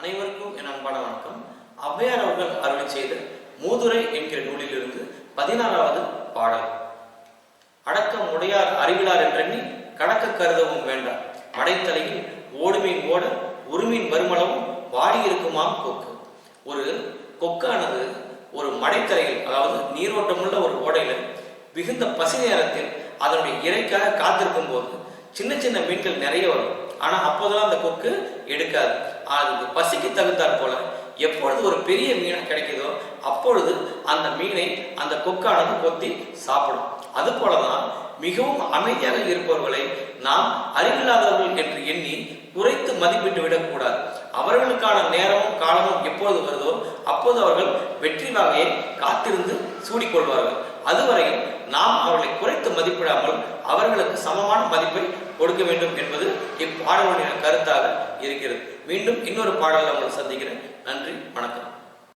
அனைவருக்கும் என் அன்பான வணக்கம். ஔவையார் அவர்கள் அருளி செய்த மூதுரை என்கிற நூலிலிருந்து பதினாறாவது பாடல். அடக்கம் உடையார் அறிவிலார் என்றெண்ணி கடக்க கருதவும் வேண்டாம். மடைத்தலையில் ஓடுமீன் ஓட உருமீன் வருமளவும் வாடி இருக்குமாம் கொக்கு. ஒரு கொக்கானது ஒரு மடைத்தலையில் அதாவது நீரோட்டமுள்ள ஒரு ஓடையில மிகுந்த பசி நேரத்தில் அதனுடைய இறைக்காக காத்திருக்கும் போது சின்ன சின்ன மீன்கள் நிறைய வரும். ஆனால் அப்போதெல்லாம் அந்த கொக்கு எடுக்காது. அது பசிக்கு தகுந்தாற் போல எப்பொழுது ஒரு பெரிய மீன் கிடைக்குதோ அப்பொழுது அந்த மீனை அந்த கொக்கானது கொத்தி சாப்பிடும். அது போலதான் மிகவும் அமைதியாக இருப்பவர்களை நாம் அறிவில்லாதவர்கள் என்று எண்ணி குறைத்து மதிப்பிட்டு விடக்கூடாது. அவர்களுக்கான நேரமும் காலமும் எப்பொழுது வருதோ அப்போது அவர்கள் வெற்றி வாகையை காத்திருந்து சூடிக்கொள்வார்கள். அதுவரையில் நாம் அவர்களை குறைத்து மதிப்பிடாமல் அவர்களுக்கு சமமான மதிப்பை கொடுக்க வேண்டும் என்பது பாடலுடைய கருத்தாக இருக்கிறது. மீண்டும் இன்னொரு பாடல் நம்ம சந்திக்கிறேன். நன்றி வணக்கம்.